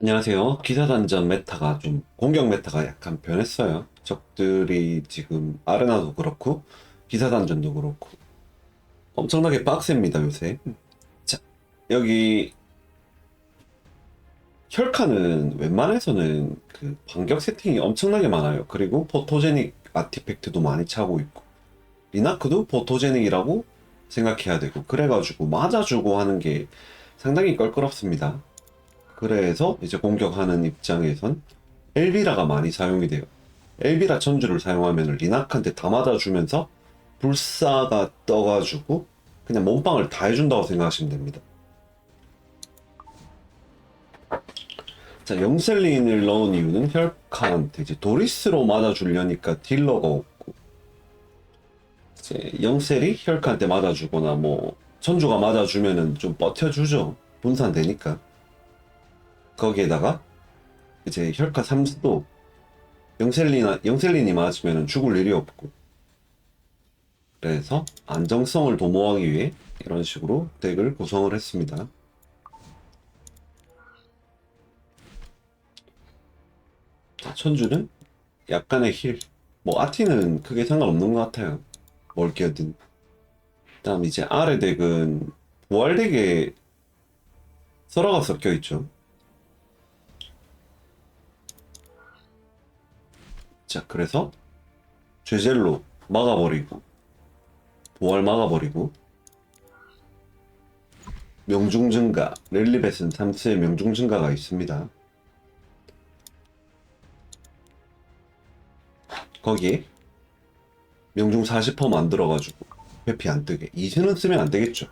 안녕하세요. 기사단전 메타가 좀 공격 메타가 약간 변했어요. 적들이 지금 아레나도 그렇고 기사단전도 그렇고 엄청나게 빡셉니다 요새. 자 여기 혈카는 웬만해서는 그 반격 세팅이 엄청나게 많아요. 그리고 포토제닉 아티팩트도 많이 차고 있고 리나크도 포토제닉이라고 생각해야 되고 그래가지고 맞아주고 하는 게 상당히 껄끄럽습니다. 그래서 이제 공격하는 입장에선 엘비라가 많이 사용이 돼요. 엘비라 천주를 사용하면 리나크한테 다 맞아주면서 불사가 떠가지고 그냥 몸빵을 다 해준다고 생각하시면 됩니다. 자, 영셀린을 넣은 이유는 혈카한테 이제 도리스로 맞아주려니까 딜러가 없고 이제 영셀이 혈카한테 맞아주거나 뭐 천주가 맞아주면은 좀 버텨주죠. 분산되니까. 거기에다가 이제 혈카 3수도 영셀리나 영셀린이 맞으면 죽을 일이 없고 그래서 안정성을 도모하기 위해 이런 식으로 덱을 구성을 했습니다. 자, 천주는 약간의 힐. 뭐 아티는 크게 상관없는 것 같아요. 뭘 끼어든. 그다음 이제 아래 덱은 부활 덱에 설화가 섞여 있죠. 자, 그래서 죄젤로 막아버리고 부활 막아버리고 명중 증가 렐리벳은 3스의 명중 증가가 있습니다. 거기에 명중 40% 만들어가지고 회피 안 뜨게 이스는 쓰면 안 되겠죠.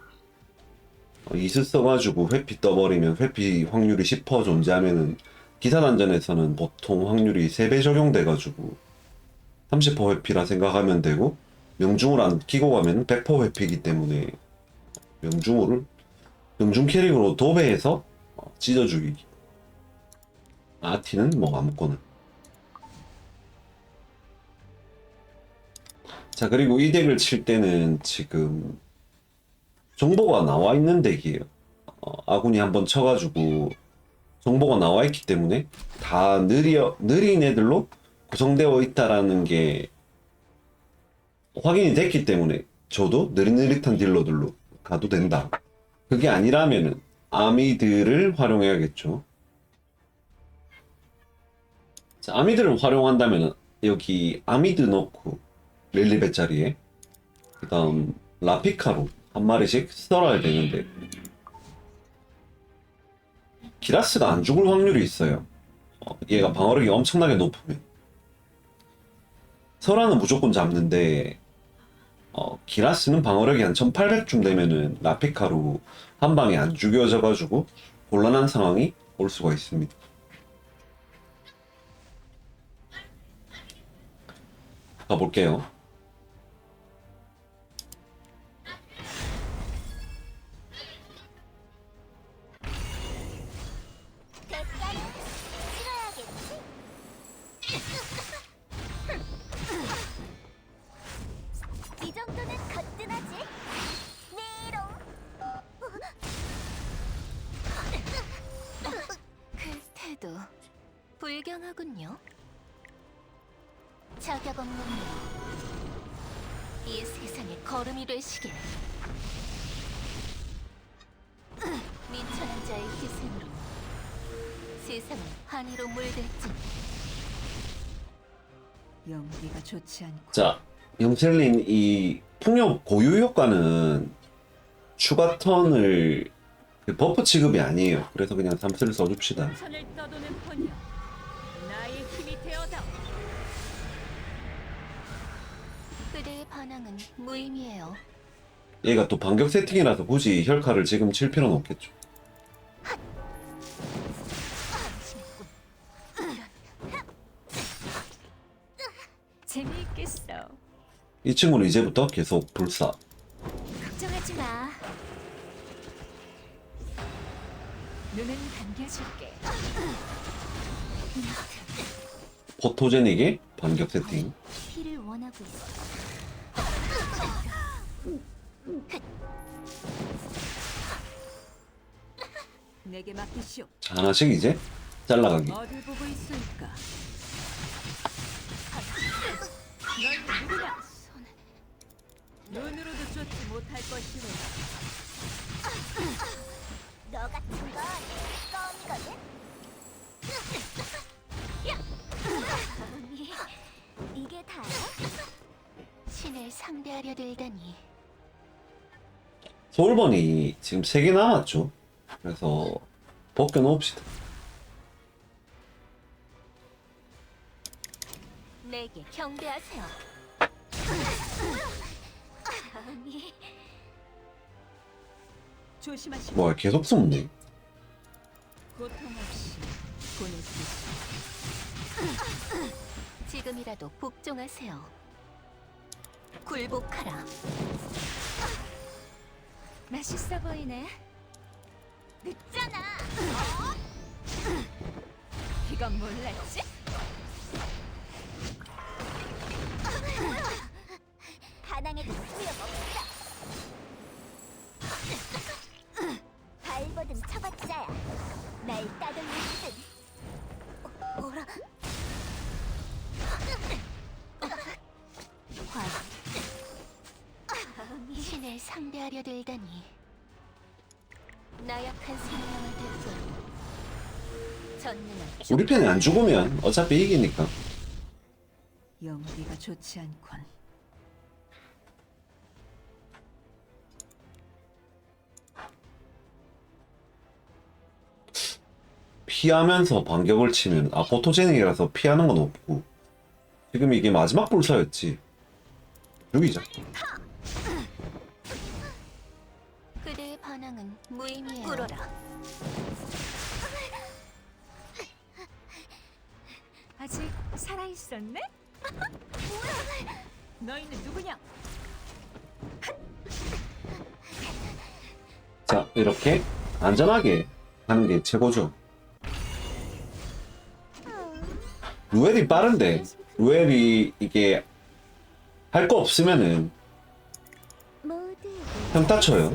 어, 이스 써가지고 회피 떠버리면 회피 확률이 10% 존재하면은 기사단전에서는 보통 확률이 3배 적용돼가지고 30% 회피라 생각하면 되고 명중을 안 끼고 가면 100% 회피이기 때문에 명중을 명중 캐릭으로 도배해서 어, 찢어 죽이기. 아티는 뭐 아무거나. 자 그리고 이 덱을 칠 때는 지금 정보가 나와 있는 덱이에요. 어, 아군이 한번 쳐가지고 정보가 나와 있기 때문에 다 느려, 느린 애들로 구성되어 있다라는 게 확인이 됐기 때문에 저도 느릿느릿한 딜러들로 가도 된다. 그게 아니라면은 아미들을 활용해야겠죠. 자, 아미들을 활용한다면은 여기 아미드 넣고 릴리벳 자리에 그 다음 라피카로 한 마리씩 썰어야 되는데 기라스가 안 죽을 확률이 있어요. 어, 얘가 방어력이 엄청나게 높으면. 설아는 무조건 잡는데, 어, 기라스는 방어력이 한 1800쯤 되면은 라피카로 한 방에 안 죽여져가지고 곤란한 상황이 올 수가 있습니다. 가볼게요. 연기가 좋지 않고 자, 영셀린 이 풍력 고유 효과는 추가 턴을 그 버프 취급이 아니에요. 그래서 그냥 삼스를 써줍시다. 천을 떠도는 번영 나의 힘이 되어다 그대의 반항은 무의미해요. 얘가 또 반격 세팅이라서 굳이 혈카를 지금 칠 필요는 없겠죠. 이 친구는 이제부터 계속 불사. 걱정하지 마. 눈은 감겨줄게 포토제닉의 반격 세팅. 피를 원하고 있어. 내게 맡기시오. 자, 하나씩 이제 잘라가기. 어딜 보고 있을까? 넌 누구냐? 눈으로도 쫓지 못할 것이로 너 같은 거 껌이거든. 언니, 이게 다야? 신을 상대하려 들다니. 소울번이 지금 3개 남았죠. 그래서 벗겨놓읍시다. 내게 경배하세요. 조심하시고 뭐야 계속 숨네. 고통 없이 보낼 수 있어. 지금이라도 복종하세요. 굴복하라. 맛있어 보이네. 늦잖아. 이건 몰랐지? 나약한 사냥을 대표로. 전능한 우리 편이 안 죽으면 어차피 이기니까. 연기가 좋지 않군. 피하면서 반격을 치면 아 포토제닉이라서 피하는 건 없고 지금 이게 마지막 불사였지. 죽이자. 그 반항은 무의미해요. 꿇어라. 아직 살아 있었네? 너희는 누구냐? 자 이렇게 안전하게 하는 게 최고죠. 루엘이 빠른데 루엘이 이게 할 거 없으면은 모두 평타 쳐요.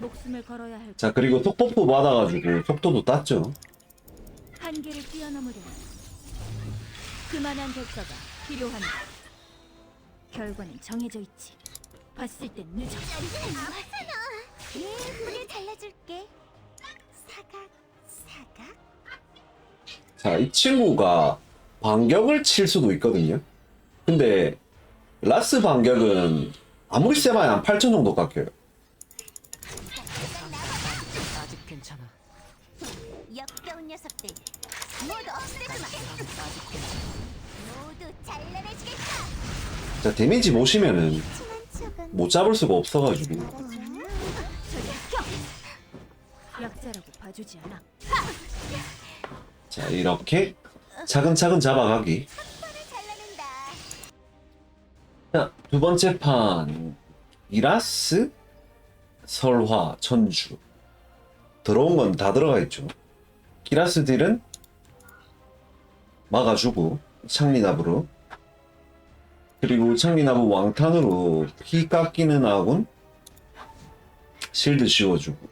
목숨을 걸어야 할 자 그리고 속버프 받아가지고 속도도 땄죠. 한계를 뛰어넘으려 그만한 대가가 필요한다. 결과는 정해져 있지. 봤을 땐 늦어. 아마사나. 예쁘게 잘라줄게. 사각 사각. 자, 이 친구가 반격을 칠 수도 있거든요. 근데 라스 반격은 아무리 세봐야 한 8천 정도 깎여요. 역겨운 녀석들 모두 없애주마. 모두 잘라내주겠다. 자, 데미지 보시면은 친한 척은 못 잡을 수가 없어가지고. 약자라고 봐주지 않아. 자, 이렇게 차근차근 잡아가기. 잘라낸다. 자, 두 번째 판. 이라스, 설화, 천주. 들어온 건 다 들어가 있죠. 기라스 딜은 막아주고, 창리나브로. 그리고 창리나브 왕탄으로 피 깎이는 아군, 실드 씌워주고.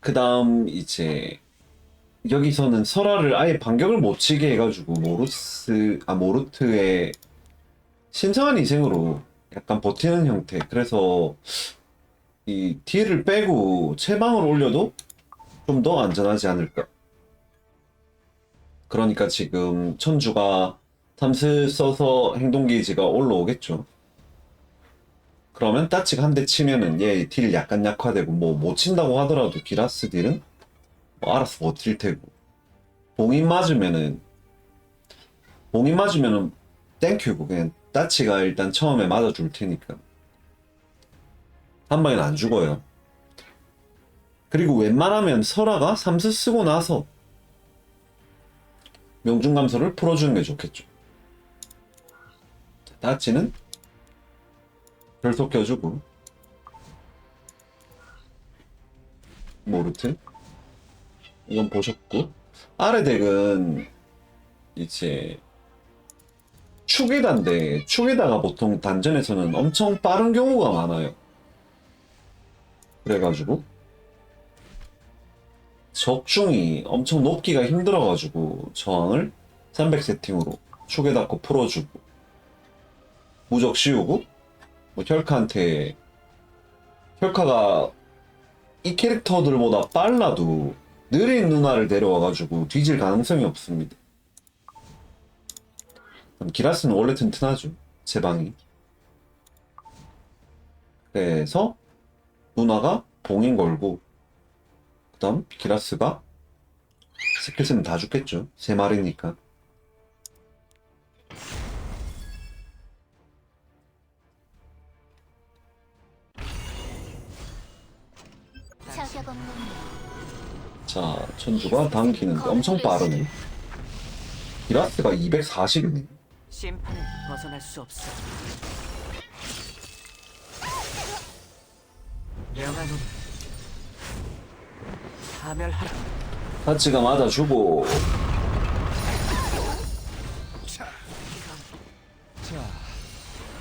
그 다음, 이제, 여기서는 설화를 아예 반격을 못 치게 해가지고, 모루스, 아, 모르트의 신성한 희생으로 약간 버티는 형태. 그래서 이 딜을 빼고 체방을 올려도 좀 더 안전하지 않을까. 그러니까 지금 천주가 탐스 써서 행동 게이지가 올라오겠죠. 그러면 따치가 한 대 치면은 얘 딜 약간 약화되고 뭐 못 친다고 하더라도 기라스 딜은 뭐 알아서 버틸 테고 봉인 맞으면은 봉인 맞으면은 땡큐고 그냥 따치가 일단 처음에 맞아줄 테니까 한 방엔 안 죽어요. 그리고 웬만하면 설아가 삼스 쓰고 나서 명중 감소를 풀어주는 게 좋겠죠. 자, 따치는 별속 껴주고 모르트 이건 보셨고 아래 덱은 이제 축이단데 축에다가 보통 단전에서는 엄청 빠른 경우가 많아요. 그래가지고 적중이 엄청 높기가 힘들어가지고 저항을 300 세팅으로 축에 닿고 풀어주고 무적 씌우고 뭐 혈카한테 혈카가 이 캐릭터들보다 빨라도 느린 누나를 데려와가지고 뒤질 가능성이 없습니다. 그럼 기라스는 원래 튼튼하죠. 제 방이. 그래서 누나가 봉인 걸고 그다음 기라스가 스킬 쓰면 다 죽겠죠. 세 마리니까. 자, 천주가 당기는데 엄청 빠르네. 기라스가 240이네. 심판을 벗어날 수 없어. 명한운 파멸하라. 타치가 맞아주고 자,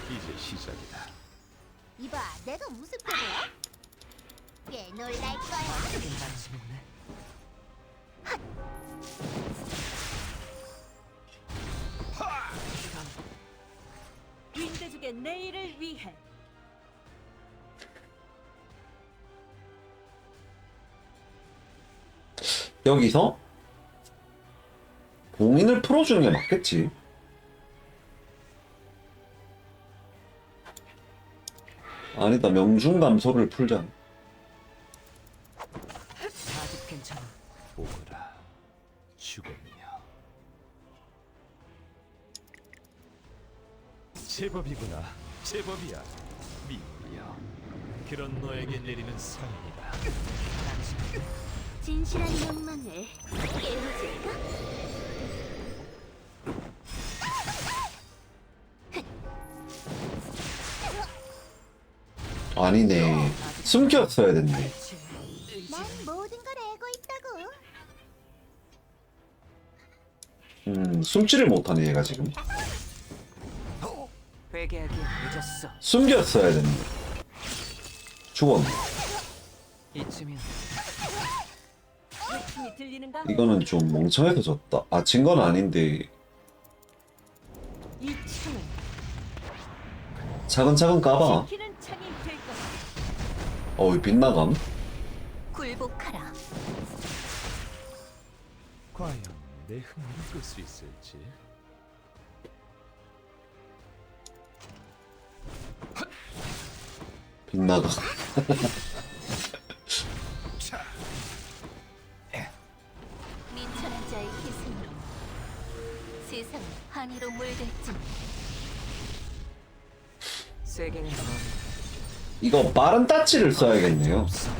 이제 시작이다. 이봐, 내가 무슨 표야? 꽤 놀랄 거야. 윈드족의 내일을 위해 여기서 봉인을 풀어주는 게 맞겠지. 아니다, 명중 감소를 풀자. 아직 괜찮아. 오거라, 죽음이여. 제법이구나, 제법이야. 미리여. 그런 너에게 내리는 상이다. 진실한 욕망을 깨우질까? 아니네. 숨겼어야 됐네. 난 모든 걸 알고 있다고. 음, 숨지를 못하네, 얘가 지금. 회개하기 늦었어. 숨겼어야 됐네. 죽었네. 이쯤이면 힘이 들리는가? 이거는 좀 멍청해서 졌다. 아, 진 건 아닌데. 이 창은 차근차근 까봐. 지키는 창이 될 거다. 어이, 빗나감. 굴복하라. 과연 내 흥미를 끌수 있을지. 빗나감. 한이로 물들지. 세계는 이거 빠른 따치를 써야겠네요. 없어.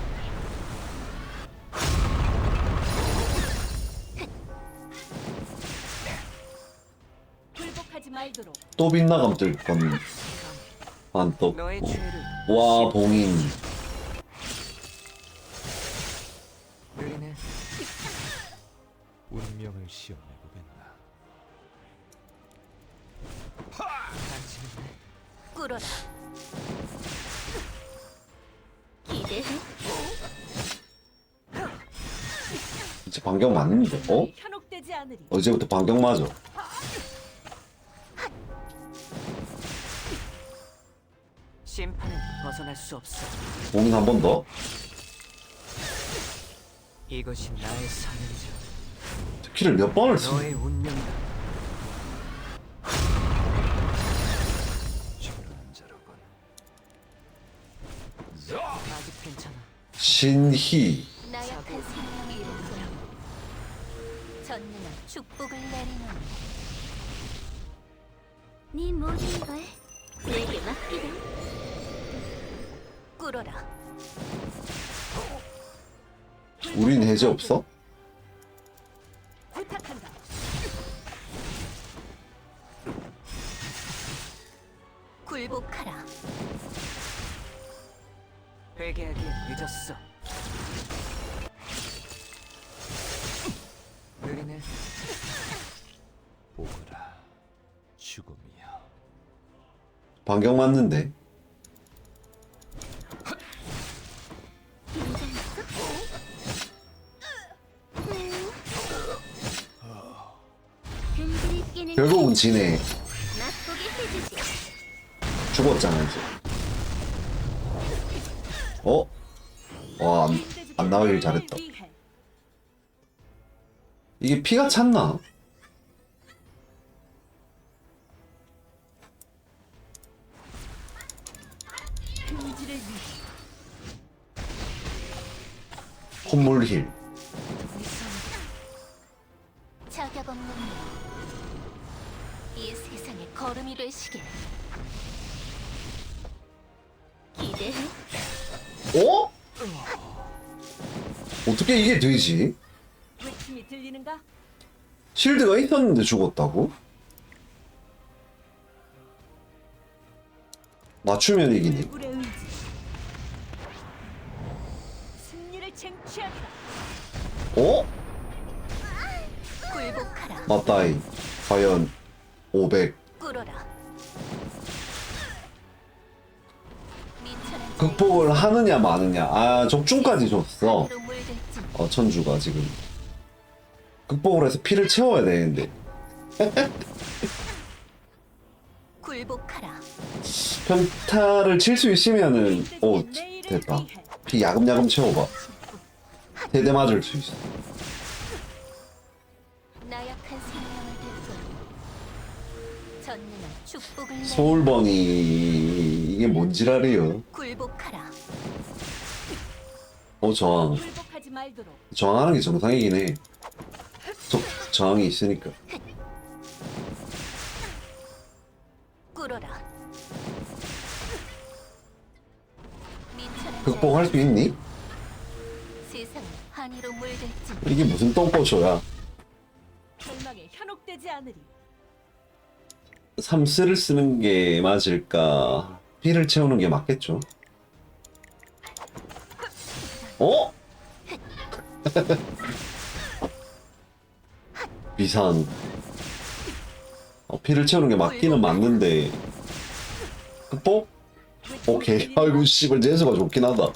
굴복하지 말도록 또 빗나감 뜰 건, 안 떴고. 너의 죄를 와, 봉인. 진짜 반격 맞는데? 어? 현혹되지 않으리. 어제부터 반격 맞아. 심판을 벗어날 수 없어. 봉인 한 번 더. 이것이 나의 사명이죠. 키를 몇 번을 쓰 너의 운명이다. 저런 자로군. 아직 괜찮아. 신희. 축복을 내리는 네 모든 걸? 내게 맡기라 꿇어라. 우린 해제 없어? 반격 맞는데 결국은 지네 맛보게 해주지. 죽었잖아 이제 어? 와안 안 나가길 잘했다 이게 피가 찼나? 콧물힐 자격 없는 이 세상의 걸음이 되시길. 기대해. 어? 어떻게 이게 되지? 외침이 들리는가? 실드가 있었는데 죽었다고? 맞추면 이기니 불의 의지. 쟁취하리라. 어? 굴복하라. 맞다이 과연 500 꿇어라. 민천한 극복을 하느냐 마느냐 아 적중까지 줬어 자로 물들지. 어 천주가 지금 극복을 해서 피를 채워야 되는데 굴복하라. 평타를 칠 수 있으면은 오 됐다 피 야금야금 채워봐 세대 맞을 수 있어 나약한 생명을 듣고 전능한 축복을 내. 소울번이 이게 뭔 지랄이요 굴복하라. 어 저항 굴복하지 말도록. 저항하는 게 정상이긴 해 저, 저항이 있으니까 꿇어라. 극복할 수 있니? 세상은 한이로 물들지. 이게 무슨 똥꼬쇼야 절망에 현혹되지 않으리. 삼스를 쓰는 게 맞을까 피를 채우는 게 맞겠죠 어? 비상 어, 피를 채우는 게 맞기는 맞는데 극복? 오케이 아이고 씨발 재수가 좋긴 하다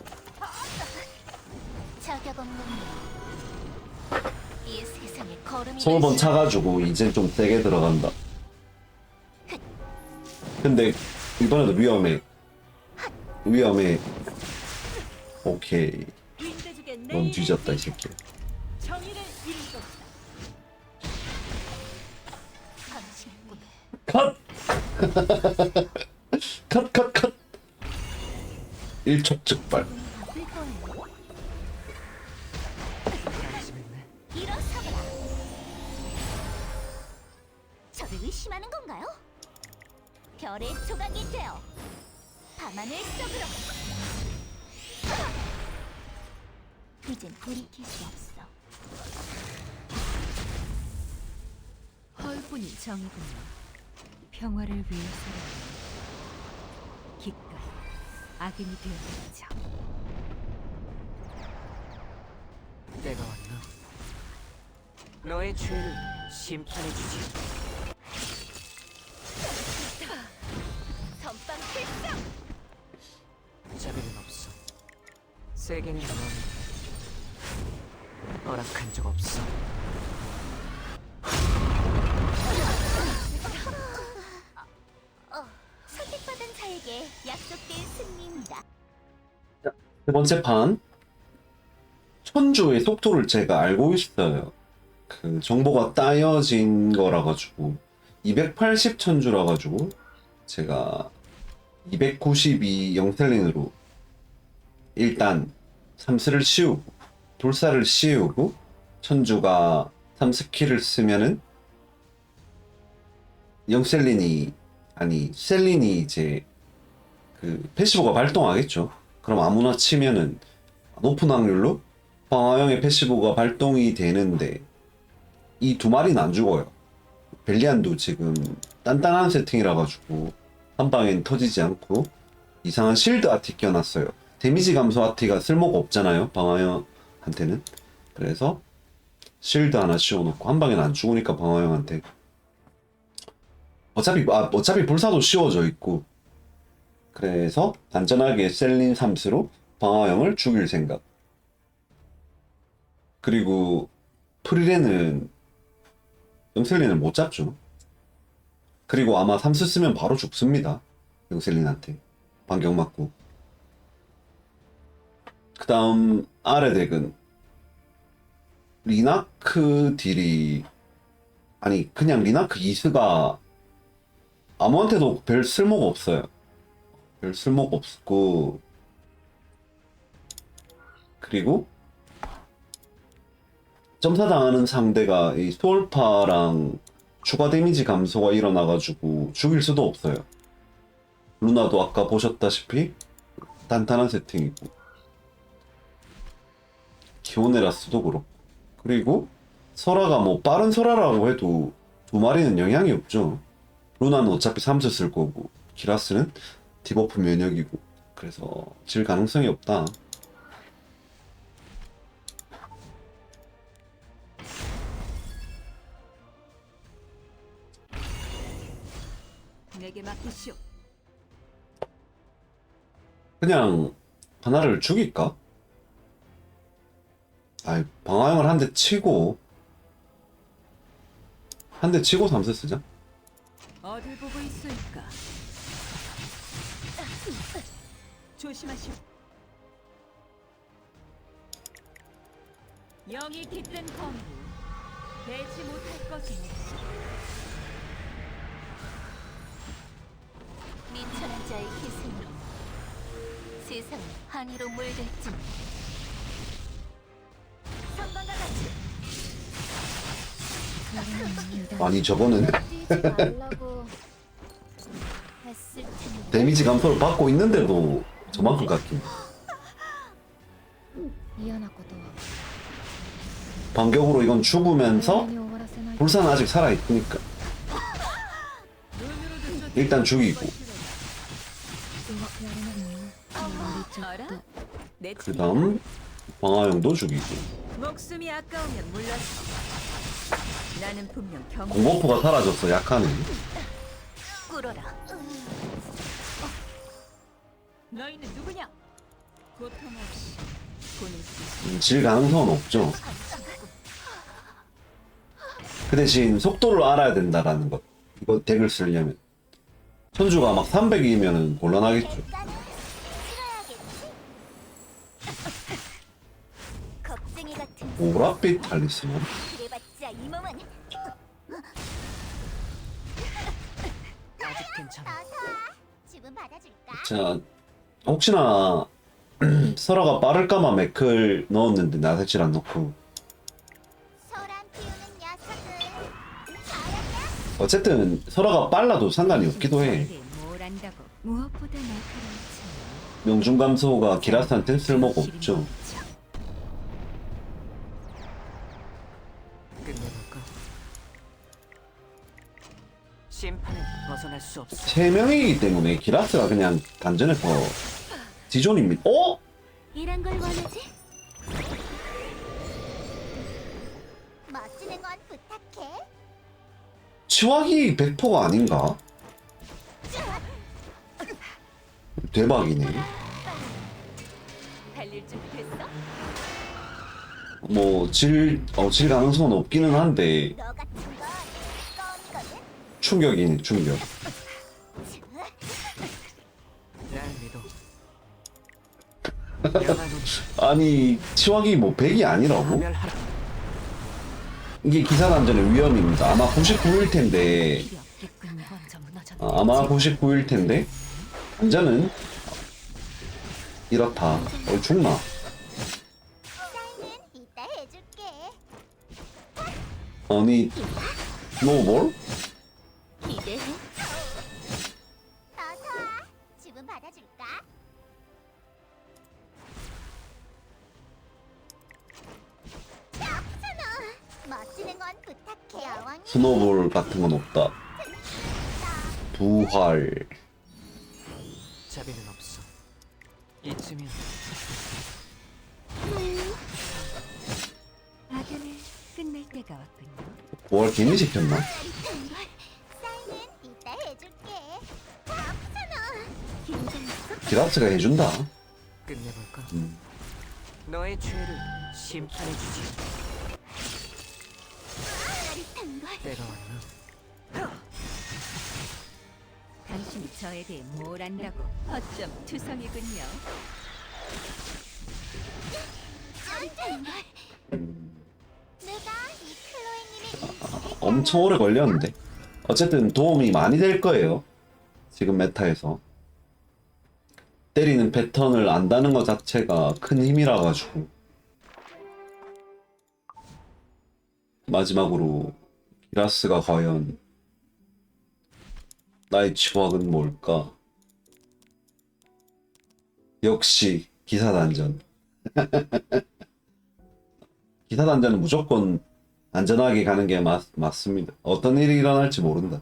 되시- 차가지고 이제 좀 세게 들어간다 근데 이번에도 위험해 위험해 오케이 넌 뒤졌다 이. 새끼. 컷! 컷, 컷, 컷! 일촉즉발 심판해 주지. 선빵 필상. 자비는 없어. 세계는 넌 허락한 적 없어. 선택받은 자에게 약속된 승리입니다. 세 번째 판 천주의 속도를 제가 알고 있어요 그 정보가 따여진 거라 가지고 280 천주라 가지고 제가 292 영셀린으로 일단 삼스를 씌우고 돌사를 씌우고 천주가 삼스키를 쓰면은 영셀린이 아니 셀린이 이제 그 패시브가 발동하겠죠. 그럼 아무나 치면은 높은 확률로 방어형의 패시브가 발동이 되는데 이 두 마리는 안 죽어요. 벨리안도 지금 단단한 세팅이라 가지고 한 방엔 터지지 않고 이상한 실드 아티 껴놨어요. 데미지 감소 아티가 쓸모가 없잖아요. 방어형한테는. 그래서 실드 하나 씌워놓고 한 방엔 안 죽으니까 방어형한테 어차피 아, 어차피 불사도 씌워져 있고 그래서 안전하게 셀린 삼스로 방어형을 죽일 생각. 그리고 프리레는 영셀린을 못 잡죠. 그리고 아마 삼스 쓰면 바로 죽습니다. 영셀린한테. 반격 맞고. 그 다음 아래 덱은 리나크 딜이 아니 그냥 리나크 이스가 아무한테도 별 쓸모가 없어요. 별 쓸모가 없고 그리고 점사 당하는 상대가 이 소울파랑 추가 데미지 감소가 일어나가지고 죽일 수도 없어요. 루나도 아까 보셨다시피 단단한 세팅이고 키오네라스도 그렇고 그리고 설아가 뭐 빠른 설아라고 해도 두 마리는 영향이 없죠. 루나는 어차피 삼수 쓸 거고 기라스는 디버프 면역이고 그래서 질 가능성이 없다. 내게 맡기시오. 그냥 하나를 죽일까? 아이 방어형을 한 대 치고 한 대 치고 삼수 쓰자. 어딜 보고 있을까? 조심하시오. 영이 깃든 검부 배지 못할 것이니 자의 희생으로 세상은 한이로 물들지. 아니 저거는 데미지 감소를 받고 있는데도 저만큼 깎인 반격으로 이건 죽으면서 불사는 아직 살아있으니까. 일단 죽이고. 그 다음 방어형도 죽이고 목숨이 아까우면 물러서. 나는 분명 경. 공버프가 사라졌어 약하네 꿇어라. 너희는 누구냐? 고통 없이 보낼 수 있어. 음, 질 가능성은 없죠 그 대신 속도를 알아야 된다라는 것 이거 덱을 쓰려면 천주가 막 300이면 곤란하겠죠 오라빛 탈리스몬 그래봤자 이 몸은 아직 괜찮아. 주문 받아줄까? 자 혹시나 설아가 빠를까봐 맥클 넣었는데 나색질 안 넣고 소란 피우는 녀석은 잘한다. 어쨌든 설아가 빨라도 상관이 없기도 해 뭘 안다고? 무엇보다 날카로운지. 명중 감소가 기라스한테 쓸모가 없죠 심판은 벗어날 수 없어. 세 명이기 때문에 기라스가 그냥 단전에서 디존입니다 어? 이런 걸 원하지? 부탁해. 치와기 100%가 아닌가? 대박이네 달릴 준비 됐어? 뭐 질 어, 질 가능성은 없기는 한데 너. 충격이네 충격 아니 치와기 뭐 100이 아니라고? 이게 기사 단전의 위험입니다 아마 99일 텐데. 아, 아마 99일 텐데 단전은 이렇다 어 죽나. 아니 스노우 같은 건 없다 부활 자비는 없어. 이쯤이면 악연을 끝낼 때가 왔군요. 부활 괜히 시켰나? 사인은 이따 해줄게. 없잖아. 긴장 기라스가 해준다. 끝내볼까? 음. 너의 죄를 심판해주지. 때가 왔나? 당신이 저에 대해 뭘 안다고? 어쩜 투성이군요. 걸. 내가 이 클로에님의 엄청 오래 걸렸는데. 어쨌든 도움이 많이 될 거예요. 지금 메타에서. 때리는 패턴을 안다는 것 자체가 큰 힘이라 가지고. 마지막으로 기라스가 과연 나의 치확은 뭘까? 역시 기사 단전. 기사 단전은 무조건 안전하게 가는 게 맞, 맞습니다. 어떤 일이 일어날지 모른다.